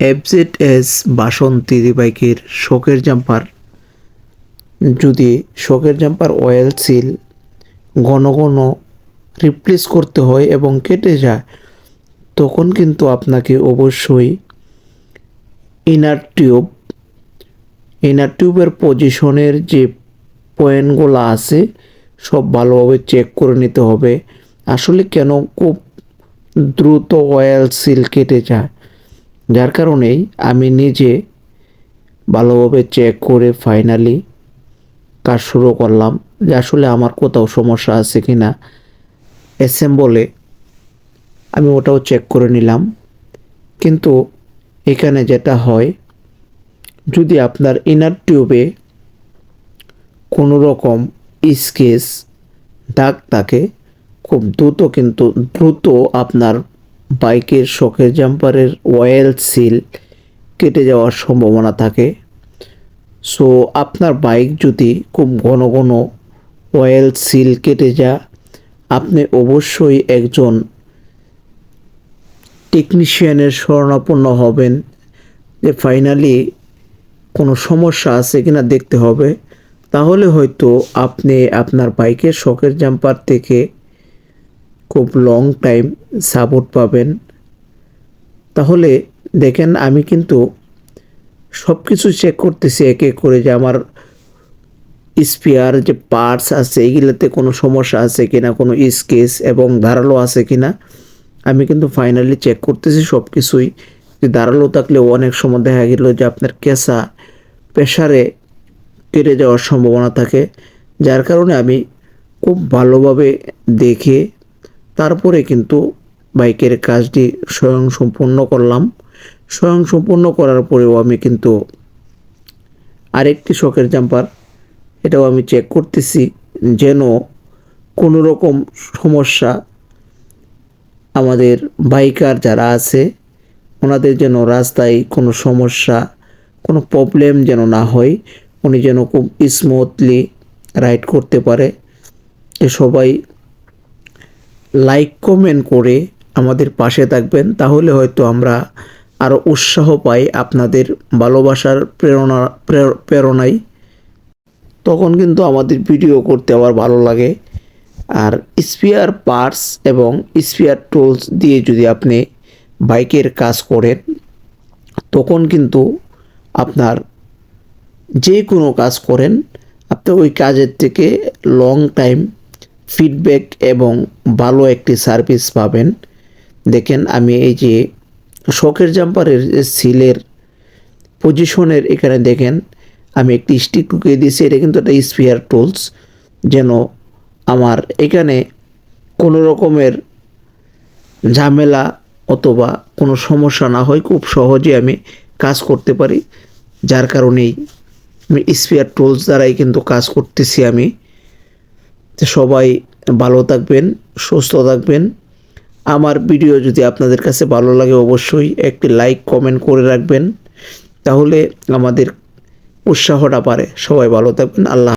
FZ S বাসন্তী বাইকের শোকের jumper. যদি শোকের জাম্পার অয়েল সিল ঘন ঘন রিপ্লেস করতে হয় এবং কেটে যায়, তখন কিন্তু আপনাকে অবশ্যই ইনার টিউব, ইনার টিউবের পজিশনের যে পয়েন্টগুলো আছে, সব ভালোভাবে চেক করে নিতে হবে। আসলে কেন খুব দ্রুত অয়েল সিল কেটে যায়? যার কারণেই আমি নিজে ভালোভাবে চেক করে ফাইনালি কাজ শুরু করলাম যে আসলে আমার কোথাও সমস্যা আছে কি না অ্যাসেম্বলে আমি ওটাও চেক করে নিলাম। কিন্তু এখানে যেটা হয়, যদি আপনার ইনার টিউবে কোনো রকম স্কেচ দাগ থাকে, খুব দ্রুত কিন্তু দ্রুত আপনার বাইকের শখের জাম্পারের অয়েল সিল কেটে যাওয়ার সম্ভাবনা থাকে। সো আপনার বাইক যদি খুব ঘন ঘন অয়েল সিল কেটে যা আপনি অবশ্যই একজন টেকনিশিয়ানের শরণাপন্ন হবেন যে ফাইনালি কোনো সমস্যা আছে কিনা দেখতে হবে। তাহলে হয়তো আপনি আপনার বাইকের শখের জাম্পার থেকে খুব লং টাইম সাপোর্ট পাবেন। তাহলে দেখেন আমি কিন্তু সব কিছু চেক করতেছি এক করে যে আমার স্পেয়ার যে পার্টস আছে, এগুলোতে কোনো সমস্যা আছে কিনা, কোনো স্কেচ এবং ধারালো আছে কিনা, আমি কিন্তু ফাইনালি চেক করতেছি সব কিছুই যে ধারালো থাকলেও অনেক সময় দেখা গেল যে আপনার কেঁচা প্রেশারে কেটে যাওয়ার সম্ভাবনা থাকে, যার কারণে আমি খুব ভালোভাবে দেখে তারপরে কিন্তু বাইকের কাজটি স্বয়ং সম্পূর্ণ করলাম। স্বয়ং সম্পূর্ণ করার পরেও আমি কিন্তু আরেকটি শখের জাম্পার, এটাও আমি চেক করতেছি যেন কোনো রকম সমস্যা আমাদের বাইকার যারা আছে, ওনাদের যেন রাস্তায় কোনো সমস্যা, কোনো প্রবলেম যেন না হয়, উনি যেন খুব স্মুথলি রাইড করতে পারে। এ সবাই লাইক কমেন্ট করে আমাদের পাশে থাকবেন, তাহলে হয়তো আমরা আরও উৎসাহ পাই আপনাদের ভালোবাসার প্রেরণা প্রের- প্রেরণায়। তখন কিন্তু আমাদের ভিডিও করতে আবার ভালো লাগে। আর স্পিয়ার পার্টস এবং স্পিয়ার টুলস দিয়ে যদি আপনি বাইকের কাজ করেন, তখন কিন্তু আপনার যে কোনো কাজ করেন আপনি ওই কাজের থেকে লং টাইম ফিডব্যাক এবং ভালো একটি সার্ভিস পাবেন। দেখেন আমি এই যে শখের জাম্পারের সিলের পজিশনের এখানে দেখেন, আমি একটি স্টিক ঢুকিয়ে দিয়েছি, এটা কিন্তু একটা স্পিয়ার টুলস যেন আমার এখানে কোনো রকমের ঝামেলা অথবা কোনো সমস্যা না হয়, খুব সহজে আমি কাজ করতে পারি। যার কারণেই আমি স্পিয়ার টুলস দ্বারাই কিন্তু কাজ করতেছি আমি। সবাই ভালো থাকবেন, সুস্থ থাকবেন। আমার ভিডিও যদি আপনাদের কাছে ভালো লাগে অবশ্যই একটি লাইক কমেন্ট করে রাখবেন। তাহলে আমাদের উৎসাহটা পারে সবাই ভালো থাকবেন। আল্লাহ